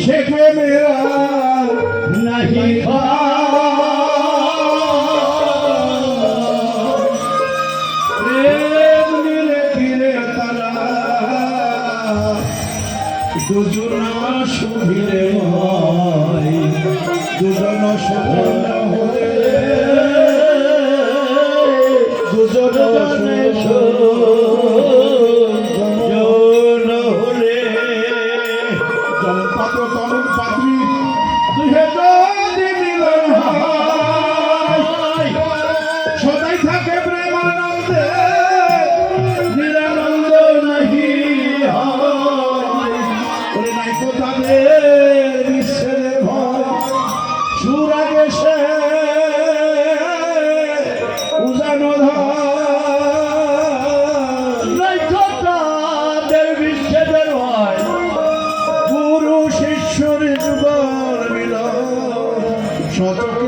সেখানে নাহি দুজনা সুভিরে দুজন সুভন হলে Шматок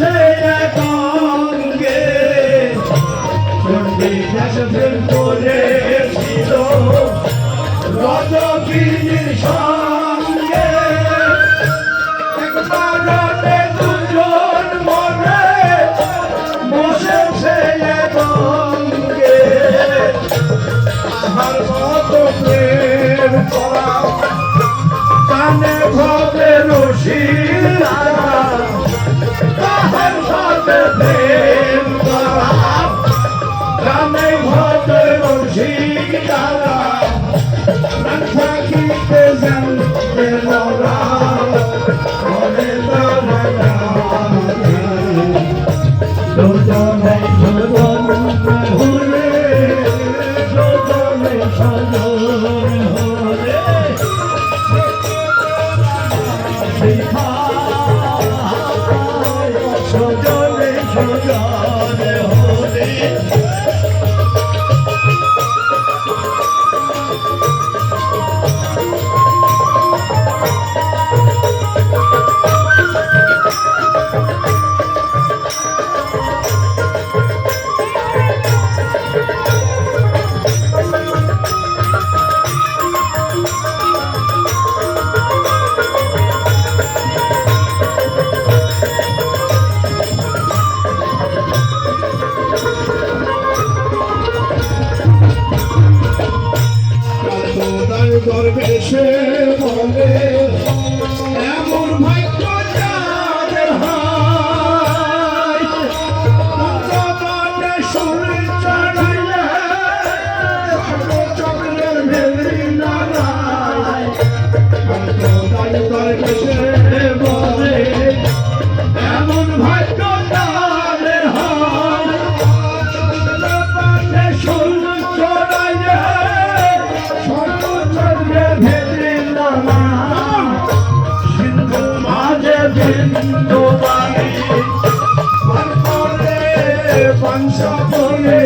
আছে না সে বলে তোমারে বংশ বলে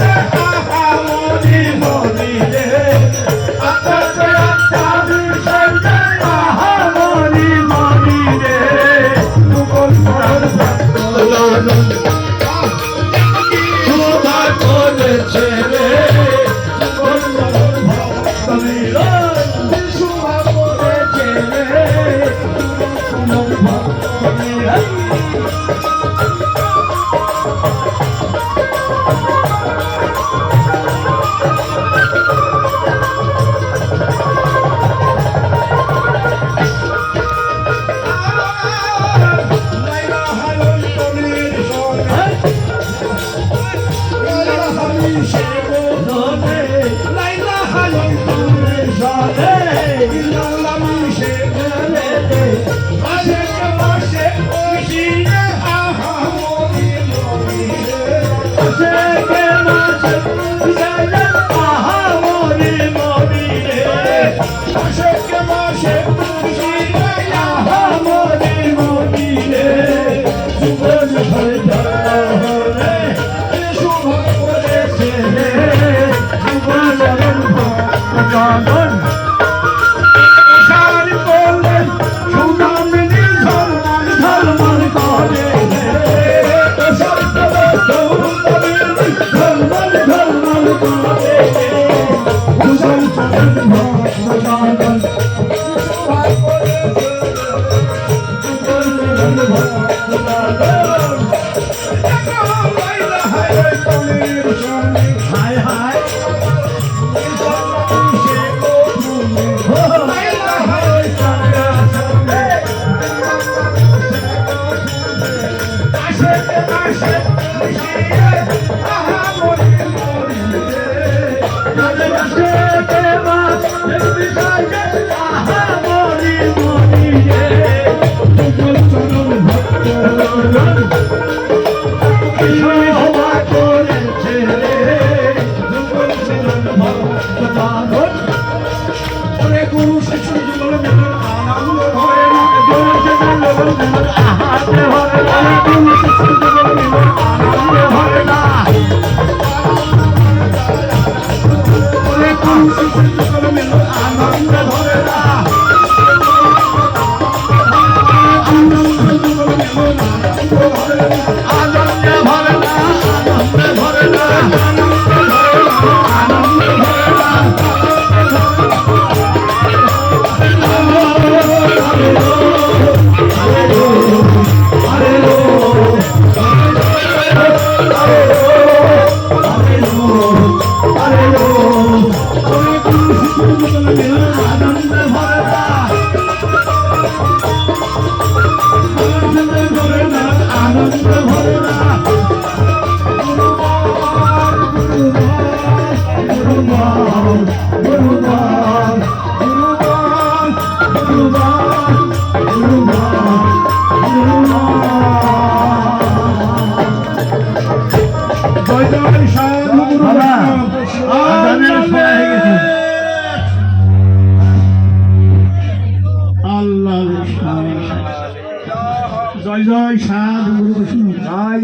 Yeah. 嗨嗨。Oh.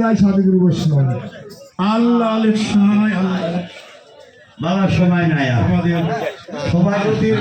জয় সাদিগুরু বৈষ্ণব। আল্লাহ আল্লাহ সময় নাই আমাদের সভাপতির